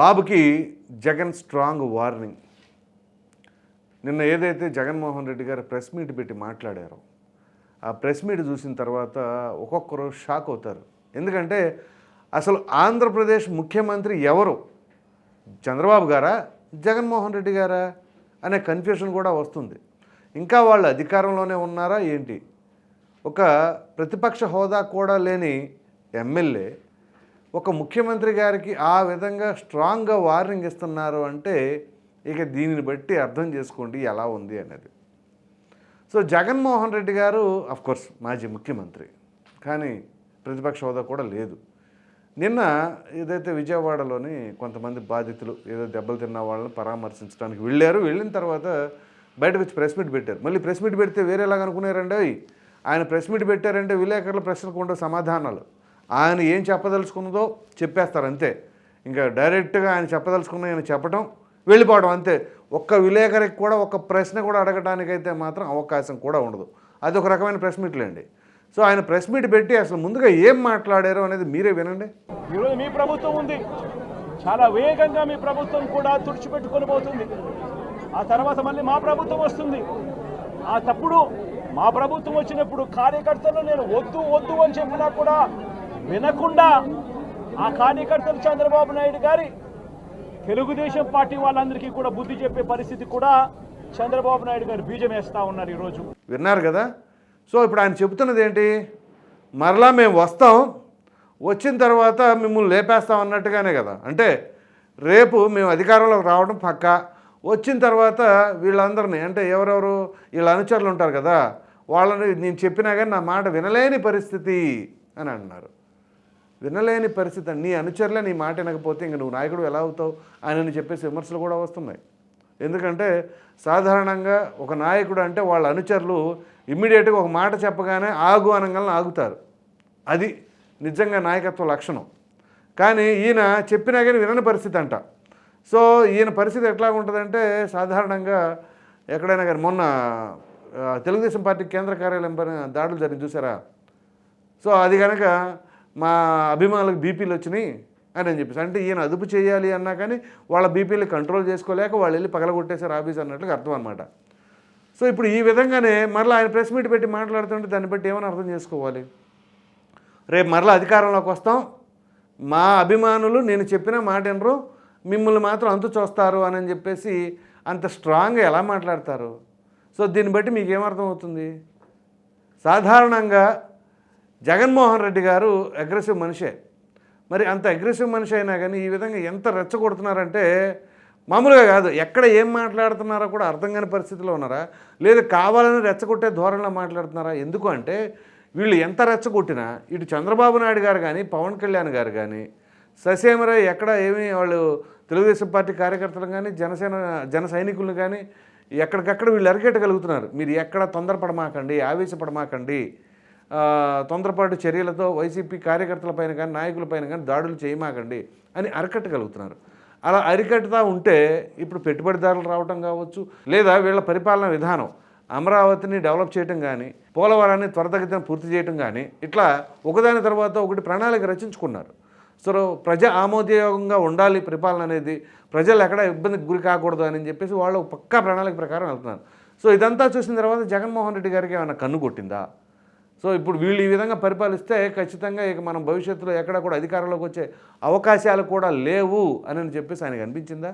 బాబుకి Jagan strong warning. నిన్న ఏదైతే జగన్మోహన్ రెడ్డి గారు ప్రెస్ మీట్ పెట్టి మాట్లాడారో ఆ ప్రెస్ మీట్ చూసిన తర్వాత ఒక్కొక్కరు షాక్ అవుతారు. ఎందుకంటే అసలు ఆంధ్రప్రదేశ్ ముఖ్యమంత్రి ఎవరు? చంద్రబాబు గారా? జగన్మోహన్ రెడ్డి గారా? అనే కన్ఫ్యూషన్ కూడా వస్తుంది. ఇంకా వాళ్ళు అధికారంలోనే ఉన్నారా ఏంటి? ఒక ప్రతిపక్ష హోదా కూడా లేని ఎమ్మెల్యే ఒక ముఖ్యమంత్రి గారికి ఆ విధంగా స్ట్రాంగ్గా వార్నింగ్ ఇస్తున్నారు అంటే ఇక దీనిని బట్టి అర్థం చేసుకోండి ఎలా ఉంది అనేది. సో జగన్మోహన్ రెడ్డి గారు కోర్స్ మాజీ ముఖ్యమంత్రి. కానీ ప్రతిపక్ష హోదా కూడా లేదు. నిన్న ఏదైతే విజయవాడలోని కొంతమంది బాధితులు ఏదో దెబ్బలు తిన్న వాళ్ళని పరామర్శించడానికి వెళ్ళారు. వెళ్ళిన తర్వాత బయటకు వచ్చి ప్రెస్ మీట్ పెట్టారు. మళ్ళీ ప్రెస్ మీట్ పెడితే వేరేలాగా అనుకున్నారండి. ఆయన ప్రెస్ మీట్ పెట్టారంటే విలేకరుల ప్రశ్నలకు ఉండే సమాధానాలు. ఆయన ఏం చెప్పదలుచుకున్నదో చెప్పేస్తారు అంతే. ఇంకా డైరెక్ట్గా ఆయన చెప్పదలుచుకున్న ఆయన చెప్పడం వెళ్ళిపోవడం అంతే. ఒక్క విలేకరికి కూడా ఒక ప్రశ్న కూడా అడగడానికైతే మాత్రం అవకాశం కూడా ఉండదు. అది ఒక రకమైన ప్రెస్ మీట్లేండి సో ఆయన ప్రెస్ మీట్ పెట్టి అసలు ముందుగా ఏం మాట్లాడారో అనేది మీరే వినండి. ఈరోజు మీ ప్రభుత్వం ఉంది. చాలా వేగంగా మీ ప్రభుత్వం కూడా తుడిచిపెట్టుకొని పోతుంది. ఆ తర్వాత మళ్ళీ మా ప్రభుత్వం వస్తుంది. ఆ తప్పుడు మా ప్రభుత్వం వచ్చినప్పుడు కార్యకర్తలు నేను వద్దు వద్దు అని చెప్పినా కూడా వినకుండా ఆ కార్యకర్తలు చంద్రబాబు నాయుడు గారి తెలుగుదేశం పార్టీ వాళ్ళందరికీ కూడా బుద్ధి చెప్పే పరిస్థితి కూడా చంద్రబాబు నాయుడు గారు బీజం వేస్తూ ఉన్నారు ఈరోజు. విన్నారు కదా? సో ఇప్పుడు ఆయన చెబుతున్నది ఏంటి? మరలా మేము వస్తాం వచ్చిన తర్వాత మిమ్మల్ని లేపేస్తాం అన్నట్టుగానే కదా. అంటే రేపు మేము అధికారంలోకి రావడం పక్క వచ్చిన తర్వాత వీళ్ళందరినీ అంటే ఎవరెవరు వీళ్ళ అనుచరులు ఉంటారు కదా వాళ్ళని నేను చెప్పినా కానీ నా మాట వినలేని పరిస్థితి అని అన్నారు వినలేని పరిస్థితి. నీ అనుచరులే నీ మాట వినకపోతే ఇంక నువ్వు నాయకుడు ఎలా అవుతావు అని చెప్పేసి విమర్శలు కూడా వస్తున్నాయి. ఎందుకంటే సాధారణంగా ఒక నాయకుడు అంటే వాళ్ళ అనుచరులు ఇమ్మీడియట్గా ఒక మాట చెప్పగానే ఆగు అనగానే ఆగుతారు. అది నిజంగా నాయకత్వ లక్షణం. కానీ ఈయన చెప్పినా కానీ వినని పరిస్థితి అంట. సో ఈయన పరిస్థితి ఎట్లా ఉంటుందంటే సాధారణంగా ఎక్కడైనా కానీ మొన్న తెలుగుదేశం పార్టీ కేంద్ర కార్యాలయం పైన దాడులు జరిగి చూసారా? సో అది కనుక మా అభిమానులకు బీపీలు వచ్చినాయి అని అని చెప్పేసి. అంటే ఈయన అదుపు చేయాలి అన్నా కానీ వాళ్ళ బీపీలు కంట్రోల్ చేసుకోలేక వాళ్ళు వెళ్ళి పగలగొట్టేశారు ఆఫీస్ అన్నట్లుగా అర్థం అనమాట సో ఇప్పుడు ఈ విధంగానే మరలా ఆయన ప్రెస్ మీట్ పెట్టి మాట్లాడుతుంటే దాన్ని బట్టి ఏమని అర్థం చేసుకోవాలి? రేపు మరలా అధికారంలోకి వస్తాం. మా అభిమానులు నేను చెప్పిన మాట వినరు. మిమ్మల్ని మాత్రం అంతు చూస్తారు అని చెప్పేసి అంత స్ట్రాంగ్గా ఎలా మాట్లాడతారు? సో దీన్ని బట్టి మీకు ఏమర్థం అవుతుంది సాధారణంగా జగన్మోహన్ రెడ్డి గారు అగ్రెసివ్ మనిషే. మరి అంత అగ్రెసివ్ మనిషి అయినా కానీ ఈ విధంగా ఎంత రెచ్చగొడుతున్నారంటే మామూలుగా కాదు. ఎక్కడ ఏం మాట్లాడుతున్నారో కూడా అర్థం కాని పరిస్థితిలో ఉన్నారా? లేదు కావాలని రెచ్చగొట్టే ధోరణిలో మాట్లాడుతున్నారా? ఎందుకు అంటే వీళ్ళు ఎంత రెచ్చగొట్టినా ఇటు చంద్రబాబు నాయుడు గారు కానీ పవన్ కళ్యాణ్ గారు కానీ ససేమర ఎక్కడ ఏమి వాళ్ళు తెలుగుదేశం పార్టీ కార్యకర్తలు కానీ జనసేన జన సైనికులను కానీ ఎక్కడికక్కడ వీళ్ళు అరికెట్టగలుగుతున్నారు. మీరు ఎక్కడ తొందరపడమాకండి ఆవేశపడమాకండి తొందరపాటు చర్యలతో వైసీపీ కార్యకర్తలపైన కానీ నాయకులపైన కానీ దాడులు చేయమాకండి అని అరికట్టగలుగుతున్నారు. అలా అరికట్టుతా ఉంటే ఇప్పుడు పెట్టుబడిదారులు రావటం కావచ్చు లేదా వీళ్ళ పరిపాలన విధానం అమరావతిని డెవలప్ చేయటం కానీ పోలవరాన్ని త్వరితగతిన పూర్తి చేయటం కానీ ఇట్లా ఒకదాని తర్వాత ఒకటి ప్రణాళిక రచించుకున్నారు. సో ప్రజ ఆమోదయోగంగా ఉండాలి పరిపాలన అనేది ప్రజలు ఎక్కడ ఇబ్బందికి గురి కాకూడదు అని చెప్పేసి వాళ్ళు పక్కా ప్రణాళిక ప్రకారం వెళ్తున్నారు. సో ఇదంతా చూసిన తర్వాత జగన్మోహన్ రెడ్డి గారికి ఏమైనా కన్ను కొట్టిందా? సో ఇప్పుడు వీళ్ళు ఈ విధంగా పరిపాలిస్తే ఖచ్చితంగా ఇక మనం భవిష్యత్తులో ఎక్కడ కూడా అధికారంలోకి వచ్చే అవకాశాలు కూడా లేవు అని చెప్పేసి ఆయనకు అనిపించిందా?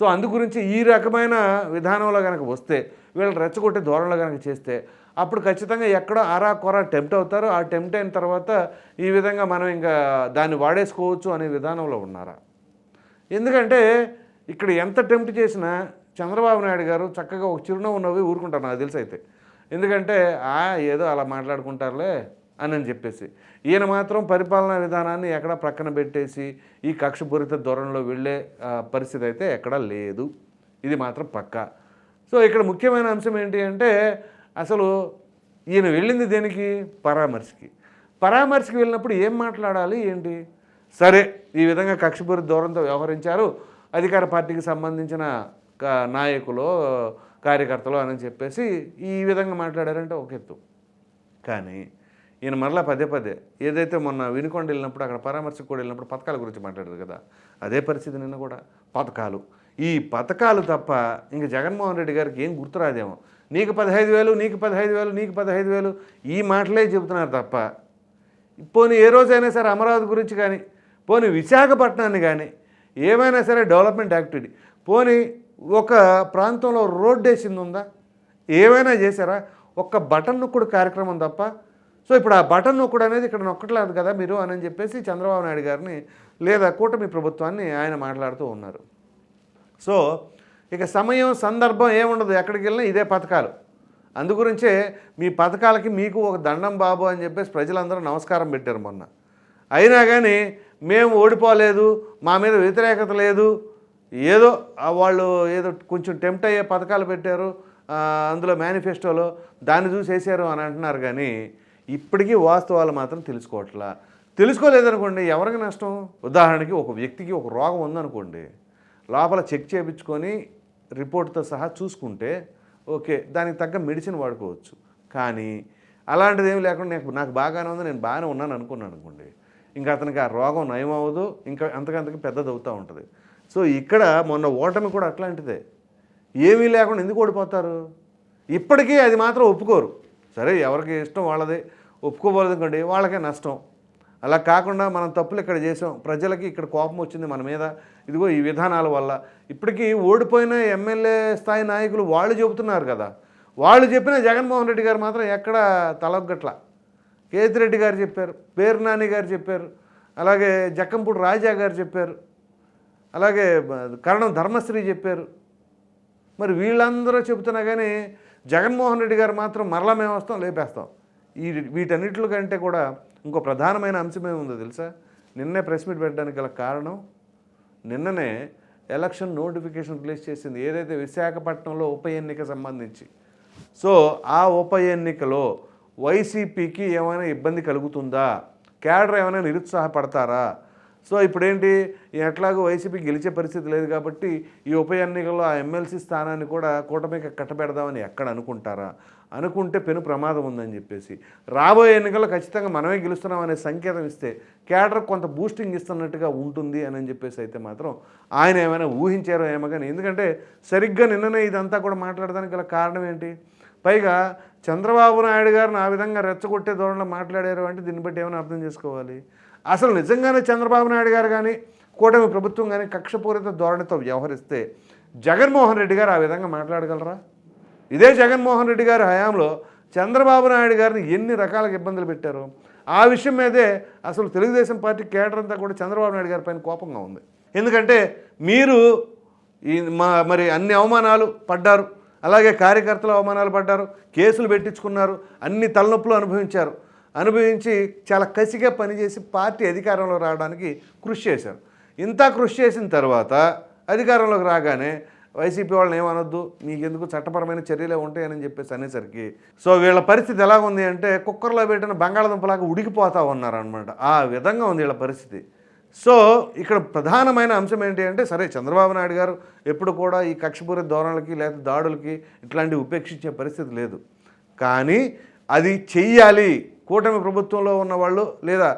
సో అందు గురించి ఈ రకమైన విధానంలో కనుక వస్తే వీళ్ళు రెచ్చగొట్టే ధోరణిలో కనుక చేస్తే అప్పుడు ఖచ్చితంగా ఎక్కడో అరా కొర టెంప్ట్ అవుతారు. ఆ టెంప్ట్ అయిన తర్వాత ఈ విధంగా మనం ఇంకా దాన్ని వాడేసుకోవచ్చు అనే విధానంలో ఉన్నారా? ఎందుకంటే ఇక్కడ ఎంత టెంప్ట్ చేసినా చంద్రబాబు నాయుడు గారు చక్కగా ఒక చిరునవ్వు నవ్వి ఊరుకుంటారు నాకు తెలిసి అయితే. ఎందుకంటే ఆ ఏదో అలా మాట్లాడుకుంటారులే అని అని చెప్పేసి. ఈయన మాత్రం పరిపాలనా విధానాన్ని ఎక్కడ ప్రక్కన పెట్టేసి ఈ కక్షపూరిత ధోరణిలో వెళ్ళే పరిస్థితి అయితే ఎక్కడా లేదు. ఇది మాత్రం పక్క. సో ఇక్కడ ముఖ్యమైన అంశం ఏంటి అంటే అసలు ఈయన వెళ్ళింది దేనికి? పరామర్శకి. పరామర్శకి వెళ్ళినప్పుడు ఏం మాట్లాడాలి ఏంటి? సరే ఈ విధంగా కక్షపూరిత ధోరణితో వ్యవహరించారు. అధికార పార్టీకి సంబంధించిన నాయకులు కార్యకర్తలు అని చెప్పేసి ఈ విధంగా మాట్లాడారంటే ఒక ఎత్తు. కానీ ఈయన మరలా పదే పదే ఏదైతే మొన్న వినుకొండ వెళ్ళినప్పుడు అక్కడ పరామర్శకు కూడా వెళ్ళినప్పుడు పథకాల గురించి మాట్లాడారు కదా అదే పరిస్థితి నిన్న కూడా. పథకాలు. ఈ పథకాలు తప్ప ఇంక జగన్మోహన్ రెడ్డి గారికి ఏం గుర్తురాదేమో నీకు పదహైదు వేలు నీకు పదహైదు వేలు నీకు పదహైదు వేలు ఈ మాటలే చెబుతున్నారు తప్ప పోనీ ఏ రోజైనా సరే అమరావతి గురించి కానీ పోనీ విశాఖపట్నాన్ని కానీ ఏమైనా సరే డెవలప్మెంట్ యాక్టివిటీ పోనీ ఒక ప్రాంతంలో రోడ్డు వేసింది ఉందా? ఏమైనా చేశారా? ఒక్క బటన్ నొక్కుడు కార్యక్రమం తప్ప. సో ఇప్పుడు ఆ బటన్ నొక్కుడు అనేది ఇక్కడ నొక్కట్లేదు కదా మీరు అని చెప్పేసి చంద్రబాబు నాయుడు గారిని లేదా కూటమి ప్రభుత్వాన్ని ఆయన మాట్లాడుతూ ఉన్నారు. సో ఇక సమయం సందర్భం ఏముండదు. ఎక్కడికి వెళ్ళినా ఇదే పథకాలు. అందుగురించే మీ పథకాలకి మీకు ఒక దండం బాబు అని చెప్పేసి ప్రజలందరూ నమస్కారం పెట్టారు మొన్న. అయినా కానీ మేము ఓడిపోలేదు మా మీద వ్యతిరేకత లేదు ఏదో వాళ్ళు ఏదో కొంచెం టెంప్ట్ అయ్యే పథకాలు పెట్టారు అందులో మేనిఫెస్టోలో దాన్ని చూసి వేసారు అని అంటున్నారు కానీ ఇప్పటికీ వాస్తవాలు మాత్రం తెలుసుకోవట్లా. తెలుసుకోలేదనుకోండి ఎవరికి నష్టం? ఉదాహరణకి ఒక వ్యక్తికి ఒక రోగం ఉందనుకోండి లోపల చెక్ చేయించుకొని రిపోర్ట్తో సహా చూసుకుంటే ఓకే దానికి తగ్గ మెడిసిన్ వాడుకోవచ్చు. కానీ అలాంటిది ఏమి లేకుండా నాకు నాకు బాగానే ఉంది నేను బాగానే ఉన్నాను అనుకున్నాను అనుకోండి ఇంకా అతనికి ఆ రోగం నయం అవ్వదు ఇంకా అంతకంతకి పెద్దది అవుతూ ఉంటుంది. సో ఇక్కడ మొన్న ఓటమి కూడా అట్లాంటిదే. ఏమీ లేకుండా ఎందుకు ఓడిపోతారు? ఇప్పటికీ అది మాత్రం ఒప్పుకోరు. సరే ఎవరికి ఇష్టం వాళ్ళదే. ఒప్పుకోబోలేదనుకోండి వాళ్ళకే నష్టం. అలా కాకుండా మనం తప్పులు ఇక్కడ చేసాం. ప్రజలకి ఇక్కడ కోపం వచ్చింది మన మీద. ఇదిగో ఈ విధానాల వల్ల. ఇప్పటికీ ఓడిపోయిన ఎమ్మెల్యే స్థాయి నాయకులు వాళ్ళు చెబుతున్నారు కదా. వాళ్ళు చెప్పిన జగన్మోహన్ రెడ్డి గారు మాత్రం ఎక్కడ తలొగ్గట్ల. కేతిరెడ్డి గారు చెప్పారు పేరు నాని గారు చెప్పారు అలాగే జక్కంపూడి రాజా గారు చెప్పారు. అలాగే కరణం ధర్మశ్రీ చెప్పారు. మరి వీళ్ళందరూ చెబుతున్నా కానీ జగన్మోహన్ రెడ్డి గారు మాత్రం మరలా మేము వస్తాం లేపేస్తాం. ఈ వీటన్నిటి కంటే కూడా ఇంకో ప్రధానమైన అంశం ఏముందో తెలుసా? నిన్నే ప్రెస్ మీట్ పెట్టడానికి గల కారణం నిన్ననే ఎలక్షన్ నోటిఫికేషన్ రిలీజ్ చేసింది ఏదైతే విశాఖపట్నంలో ఉప ఎన్నిక సంబంధించి. సో ఆ ఉప ఎన్నికలో వైసీపీకి ఏమైనా ఇబ్బంది కలుగుతుందా? క్యాడర్ ఏమైనా నిరుత్సాహపడతారా? సో ఇప్పుడేంటి? ఎట్లాగో వైసీపీ గెలిచే పరిస్థితి లేదు కాబట్టి ఈ ఉప ఎన్నికల్లో ఆ ఎమ్మెల్సీ స్థానాన్ని కూడా కూటమికి కట్టబెడదామని ఎక్కడ అనుకుంటారా? అనుకుంటే పెను ప్రమాదం ఉందని చెప్పేసి. రాబోయే ఎన్నికల్లో ఖచ్చితంగా మనమే గెలుస్తున్నాం అనే సంకేతం ఇస్తే కేడర్ కొంత బూస్టింగ్ ఇస్తున్నట్టుగా ఉంటుంది అని చెప్పేసి అయితే మాత్రం ఆయన ఏమైనా ఊహించారో ఏమో కానీ ఎందుకంటే సరిగ్గా నిన్ననే ఇదంతా కూడా మాట్లాడడానికి గల కారణం ఏంటి? పైగా చంద్రబాబు నాయుడు గారిని ఆ విధంగా రెచ్చగొట్టే ధోరణిలో మాట్లాడారు అంటే దీన్ని బట్టి ఏమైనా అర్థం చేసుకోవాలి? అసలు నిజంగానే చంద్రబాబు నాయుడు గారు కానీ కూటమి ప్రభుత్వం కానీ కక్షపూరిత ధోరణితో వ్యవహరిస్తే జగన్మోహన్ రెడ్డి గారు ఆ విధంగా మాట్లాడగలరా? ఇదే జగన్మోహన్ రెడ్డి గారి హయాంలో చంద్రబాబు నాయుడు గారిని ఎన్ని రకాలుగా ఇబ్బందులు పెట్టారు? ఆ విషయం మీదే అసలు తెలుగుదేశం పార్టీ కేడర్ అంతా కూడా చంద్రబాబు నాయుడు గారి పైన కోపంగా ఉంది. ఎందుకంటే మీరు ఈ మా మరి అన్ని అవమానాలు పడ్డారు. అలాగే కార్యకర్తలు అవమానాలు పడ్డారు. కేసులు పెట్టించుకున్నారు. అన్ని తలనొప్పులు అనుభవించారు. అనుభవించి చాలా కసిగా పనిచేసి పార్టీ అధికారంలో రావడానికి కృషి చేశారు. ఇంత కృషి చేసిన తర్వాత అధికారంలోకి రాగానే వైసీపీ వాళ్ళని ఏమనొద్దు మీకెందుకు చట్టపరమైన చర్యలే ఉంటాయని చెప్పేసి అనేసరికి సో వీళ్ళ పరిస్థితి ఎలా ఉంది అంటే కుక్కర్లో పెట్టిన బంగాళదుంపలాగా ఉడికిపోతా ఉన్నారనమాట ఆ విధంగా ఉంది వీళ్ళ పరిస్థితి. సో ఇక్కడ ప్రధానమైన అంశం ఏంటి అంటే సరే చంద్రబాబు నాయుడు గారు ఎప్పుడు కూడా ఈ కక్షపూరి ధోరణులకి లేదా దాడులకి ఇట్లాంటివి ఉపేక్షించే పరిస్థితి లేదు. కానీ అది చెయ్యాలి. కూటమి ప్రభుత్వంలో ఉన్న వాళ్ళు లేదా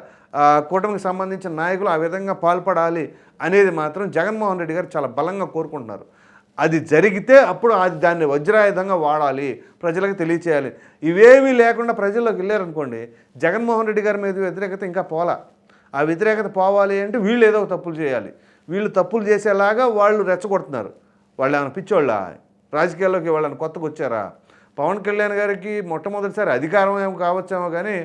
కూటమికి సంబంధించిన నాయకులు ఆ విధంగా పాల్పడాలి అనేది మాత్రం జగన్మోహన్ రెడ్డి గారు చాలా బలంగా కోరుకుంటున్నారు. అది జరిగితే అప్పుడు అది దాన్ని వజ్రాయుధంగా వాడాలి ప్రజలకు తెలియచేయాలి. ఇవేమీ లేకుండా ప్రజల్లోకి వెళ్ళారనుకోండి జగన్మోహన్ రెడ్డి గారి మీద వ్యతిరేకత ఇంకా పోలా. ఆ వ్యతిరేకత పోవాలి అంటే వీళ్ళు ఏదో ఒక తప్పులు చేయాలి. వీళ్ళు తప్పులు చేసేలాగా వాళ్ళు రెచ్చగొడుతున్నారు. వాళ్ళు ఏమైనా పిచ్చోళ్ళ? రాజకీయాల్లోకి వాళ్ళని కొత్తగా వచ్చారా పవన్ కళ్యాణ్ గారికి మొట్టమొదటిసారి అధికారం ఏమో కావచ్చేమో కానీ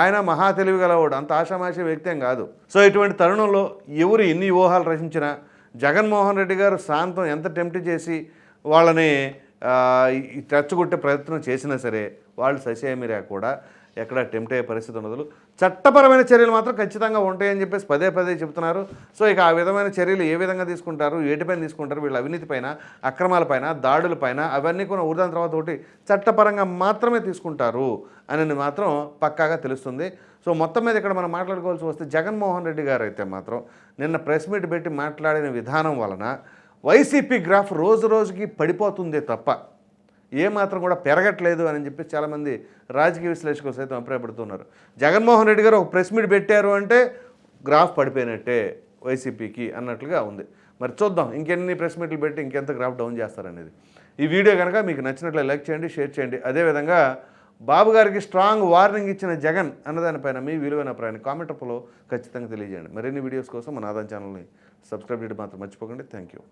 ఆయన మహా తెలివి గలవాడు. అంత ఆషామాషి వ్యక్తి కాదు. సో ఇటువంటి తరుణంలో ఎవరు ఎన్ని వ్యూహాలు రచించినా జగన్మోహన్ రెడ్డి గారు శాంతం ఎంత టెంప్ట్ చేసి వాళ్ళని రెచ్చగొట్టే ప్రయత్నం చేసినా సరే వాళ్ళు ససేమిరా కూడా. ఎక్కడ టెంప్ట్ అయ్యే పరిస్థితి ఉండదు. చట్టపరమైన చర్యలు మాత్రం ఖచ్చితంగా ఉంటాయని చెప్పేసి పదే పదే చెబుతున్నారు సో ఇక ఆ విధమైన చర్యలు ఏ విధంగా తీసుకుంటారు ఏటిపైన తీసుకుంటారు వీళ్ళ అవినీతిపైన అక్రమాలపైన దాడులపైన అవన్నీ కూడా ఉదాహరణ తర్వాత ఒకటి చట్టపరంగా మాత్రమే తీసుకుంటారు అని మాత్రం పక్కాగా తెలుస్తుంది. సో మొత్తం మీద ఇక్కడ మనం మాట్లాడుకోవాల్సి వస్తే జగన్మోహన్ రెడ్డి గారు అయితే మాత్రం నిన్న ప్రెస్ మీట్ పెట్టి మాట్లాడిన విధానం వలన వైసీపీ గ్రాఫ్ రోజు రోజుకి పడిపోతుందే తప్ప ఏ మాత్రం కూడా పెరగట్లేదు అని చెప్పి చాలామంది రాజకీయ విశ్లేషకులు సైతం అభిప్రాయపడుతున్నారు. జగన్మోహన్ రెడ్డి గారు ఒక ప్రెస్ మీట్ పెట్టారు అంటే గ్రాఫ్ పడిపోయినట్టే వైసీపీకి అన్నట్లుగా ఉంది. మరి చూద్దాం ఇంకెన్ని ప్రెస్ మీట్లు పెట్టి ఇంకెంత గ్రాఫ్ డౌన్ చేస్తారనేది. ఈ వీడియో కనుక మీకు నచ్చినట్లు లైక్ చేయండి షేర్ చేయండి. అదేవిధంగా బాబు గారికి స్ట్రాంగ్ వార్నింగ్ ఇచ్చిన జగన్ అన్నదానిపైన మీ విలువైన అభిప్రాయాన్ని కామెంట్ రూపంలో ఖచ్చితంగా తెలియజేయండి. మరిన్ని వీడియోస్ కోసం మన ఆదాయం ఛానల్ని సబ్స్క్రైబ్ చేయడం మాత్రం మర్చిపోకండి. Thank you.